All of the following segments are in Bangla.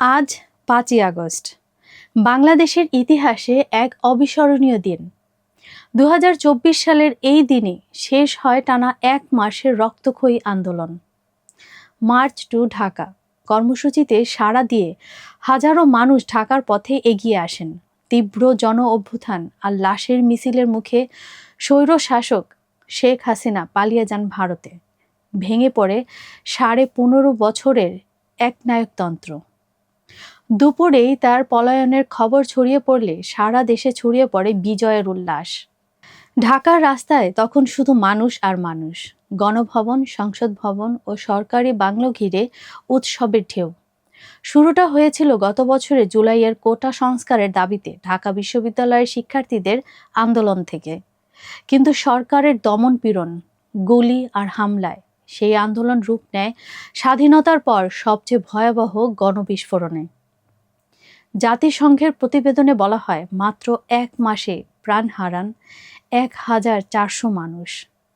আজ পাঁচই আগস্ট। বাংলাদেশের ইতিহাসে এক অবিস্মরণীয় দিন। দু হাজার চব্বিশ সালের এই দিনে শেষ হয় টানা এক মাসের রক্তক্ষয়ী আন্দোলন। March to Dhaka. কর্মসূচিতে সাড়া দিয়ে হাজারো মানুষ ঢাকার পথে এগিয়ে আসেন। তীব্র জন অভ্যুত্থান আর লাশের মিছিলের মুখে স্বৈর শাসক শেখ হাসিনা পালিয়ে যান ভারতে। ভেঙে পড়ে সাড়ে পনেরো বছরের একনায়কতন্ত্র। দুপুরেই তার পলায়নের খবর ছড়িয়ে পড়লে সারা দেশে ছড়িয়ে পড়ে বিজয়ের উল্লাস। ঢাকার রাস্তায় তখন শুধু মানুষ আর মানুষ। গণভবন, সংসদ ভবন ও সরকারি বাংলো ঘিরে উৎসবের ঢেউ। শুরুটা হয়েছিল গত বছরে জুলাইয়ের কোটা সংস্কারের দাবিতে ঢাকা বিশ্ববিদ্যালয়ের শিক্ষার্থীদের আন্দোলন থেকে। কিন্তু সরকারের দমন পীড়ন, গুলি আর হামলায় সেই আন্দোলন রূপ নেয় স্বাধীনতার পর সবচেয়ে ভয়াবহ গণবিস্ফোরণে। জাতিসংঘের প্রতিবেদনে বলা হয়, মাত্র এক মাসে প্রাণ হারান এক হাজার চারশো মানুষ,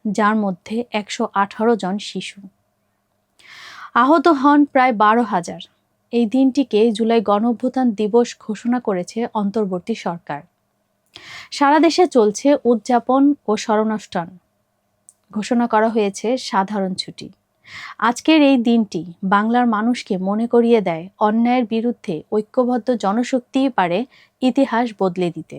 যার মধ্যে একশো আঠারো জন শিশু। আহত হন প্রায় বারো হাজার। এই দিনটিকে জুলাই গণঅভ্যুত্থান দিবস ঘোষণা করেছে অন্তর্বর্তী সরকার। সারা দেশে চলছে উদযাপন ও স্মরণানুষ্ঠান ঘোষণা করা হয়েছে সাধারণ ছুটি। আজকের এই দিনটি বাংলার মানুষকে মনে করিয়ে দেয় অন্যায়ের বিরুদ্ধে ঐক্যবদ্ধ জনশক্তিই পারে ইতিহাস বদলে দিতে।